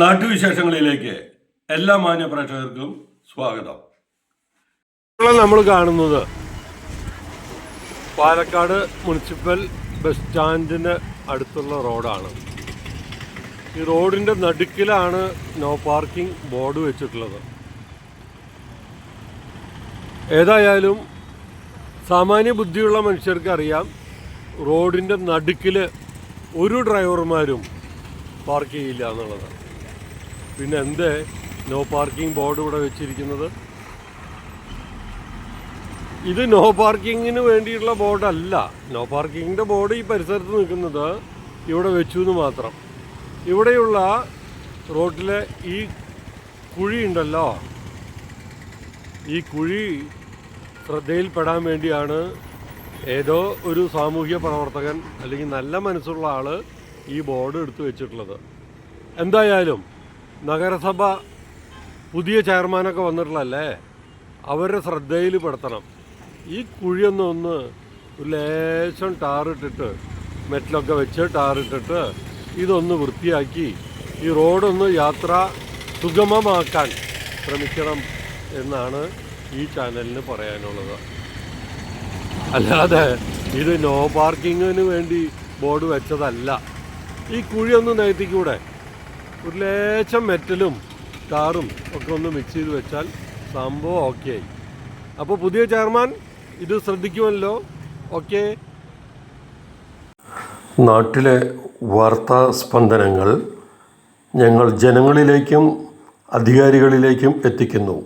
നാട്ടുവിശേഷങ്ങളിലേക്ക് എല്ലാ മാന്യ പ്രേക്ഷകർക്കും സ്വാഗതം. നമ്മൾ കാണുന്നത്. പാലക്കാട് മുനിസിപ്പൽ ബസ് സ്റ്റാൻഡിന് അടുത്തുള്ള റോഡാണ്. ഈ റോഡിന്റെ നടുക്കിലാണ് നോ പാർക്കിംഗ് ബോർഡ് വെച്ചിട്ടുള്ളത്. ഏതായാലും സാമാന്യ ബുദ്ധിയുള്ള മനുഷ്യർക്ക് അറിയാം റോഡിന്റെ നടുക്കിൽ ഒരു ഡ്രൈവർമാരും പാർക്ക് ചെയ്യില്ല എന്നുള്ളത്. പിന്നെ എന്തേ നോ പാർക്കിംഗ് ബോർഡ് ഇവിടെ വെച്ചിരിക്കുന്നത്. ഇത് നോ പാർക്കിങ്ങിന് വേണ്ടിയിട്ടുള്ള ബോർഡല്ല നോ പാർക്കിങ്ങിന്റെ ബോർഡ് ഈ പരിസരത്ത് നിൽക്കുന്നത് ഇവിടെ വെച്ചു എന്ന് മാത്രം. ഇവിടെയുള്ള റോട്ടിലെ ഈ കുഴി ഉണ്ടല്ലോ. ഈ കുഴി ശ്രദ്ധയിൽപ്പെടാൻ വേണ്ടിയാണ് ഏതോ ഒരു സാമൂഹ്യ പ്രവർത്തകൻ അല്ലെങ്കിൽ നല്ല മനസ്സുള്ള ആൾ ഈ ബോർഡ് എടുത്തു വെച്ചിട്ടുള്ളത്. എന്തായാലും നഗരസഭ പുതിയ ചെയർമാനൊക്കെ വന്നിട്ടുള്ളതല്ലേ? അവരുടെ ശ്രദ്ധയിൽ പെടുത്തണം. ഈ കുഴിയൊന്നൊന്ന് ഒരു ലേശം ടാറിട്ടിട്ട് മെറ്റിലൊക്കെ വെച്ച് ടാറിട്ടിട്ട് ഇതൊന്ന് വൃത്തിയാക്കി ഈ റോഡൊന്ന് യാത്ര സുഗമമാക്കാൻ ശ്രമിക്കണം എന്നാണ് ഈ ചാനലിന് പറയാനുള്ളത്. അല്ലാതെ ഇത് നോ പാർക്കിങ്ങിന് വേണ്ടി ബോർഡ് വെച്ചതല്ല. ഈ കുഴിയൊന്ന് നികത്തിക്കൂടെ ഒരു ലേശം മെറ്റലും ടാറും ഒക്കെ ഒന്ന് മിക്സ് ചെയ്ത് വെച്ചാൽ സംഭവം ഓക്കെ ആയി. അപ്പോൾ പുതിയ ചെയർമാൻ ഇത് ശ്രദ്ധിക്കുമല്ലോ? ഓക്കെ നാട്ടിലെ വാർത്താ സ്പന്ദനങ്ങൾ ഞങ്ങൾ ജനങ്ങളിലേക്കും അധികാരികളിലേക്കും എത്തിക്കുന്നു.